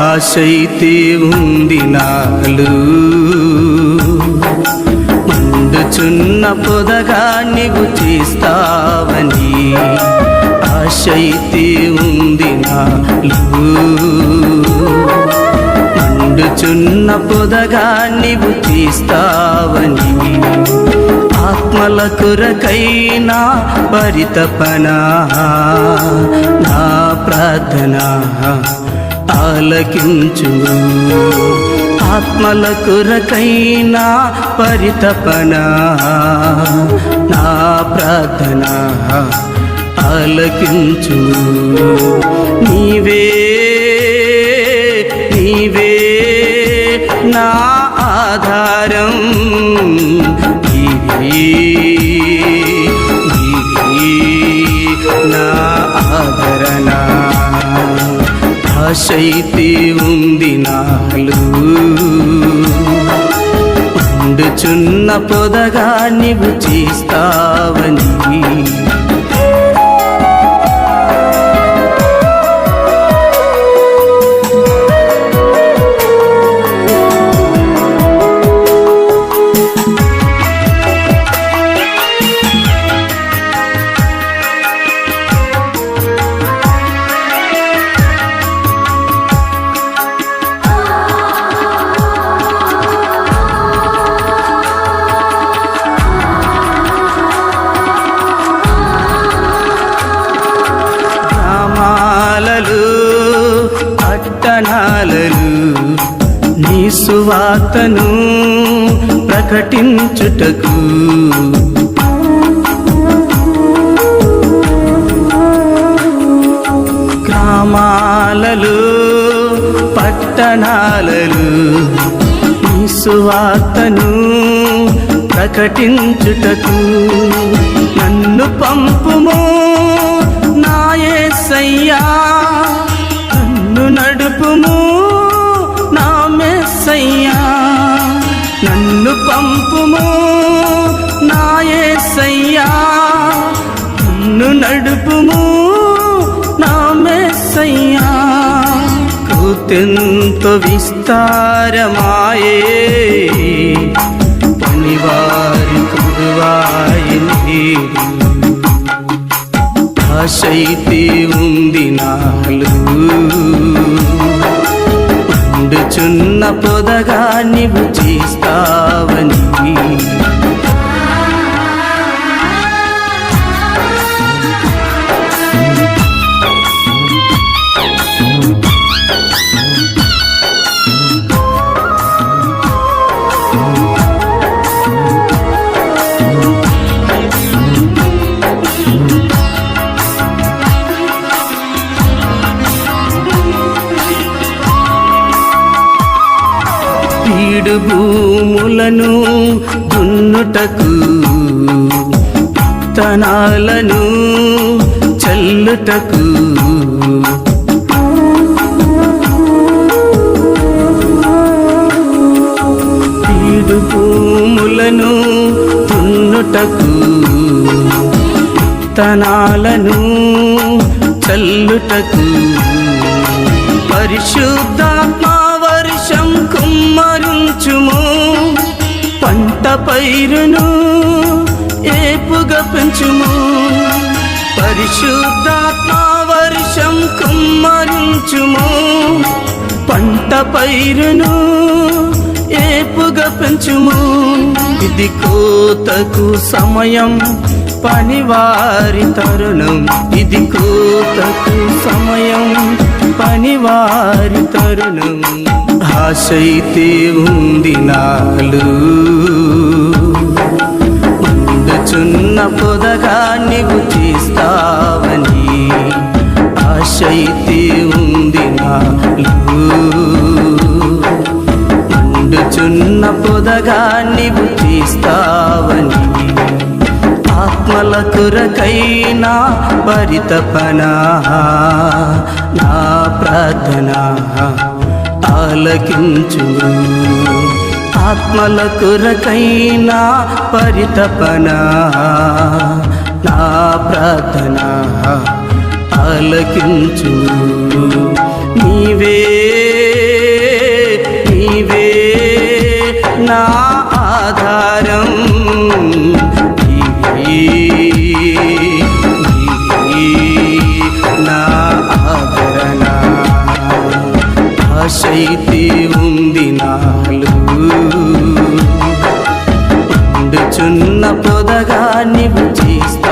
ఆశైతే ఉంది నాలు. మండుచున్న పొదగా నీవు చేస్తావని ఆశైతే ఉంది నాలు. మండుచున్న పొదగా నీవు తీస్తావని ఆత్మల కొరకైనా పరితపన నా ప్రార్థన. ఆలకించు. ఆత్మల కొరకైనా పరితపన. నా ప్రార్థన ఆలకించు. నీవే నీవే నా ఆధారం. నీవే నా ఆదరణ. ఆశైతే ఉంది నాలు. ఉండుచున్న పొదగా నీవు చేస్తావని. సువార్తను ప్రకటించుటకు. గ్రామాలలో పట్టణాలలో ఈ సువార్తను ప్రకటించుటకు. నన్ను పంపుము నాయసయ్యా నన్ను నడుపుము నా మెస్సయ్యా కృతెంతో విస్తారమాయే. పనివారి కురువాయి ఆశైతే ఉంది నాలు మండుచున్న పొదగా నీవు చేస్తావని. పీడు భూములను దున్నుటకు తనాలను చల్లుటకు. పీడు భూములను దున్నుటకు తనాలను చల్లుటకు. పరిశుద్ధాత్మ కుమ్మరించుము పంట పైరును ఏపుగా పెంచుము. పరిశుద్ధాత్మ వర్షం కుమ్మరించుము పంట పైరును ఏపుగా పెంచుము. ఇది కోతకు సమయం పనివారి తరుణం. ఇది కోతకు సమయం పనివారి తరుణం. ఆశైతే ఉంది నాలు. మండుచున్న పొదగా నీవు తీస్తావని ఆశైతే ఉంది నాలు. మండుచున్న పొదగా నీవు తీస్తావని ఆత్మల కొరకైనా పరితపనా నా ప్రార్థనా. ఆలకించు. ఆత్మల కొరకైనా పరితపన. నా ప్రార్థన ఆలకించు. చిన్నాలు ఉండుచున్న పొదగా నివు చేస్తా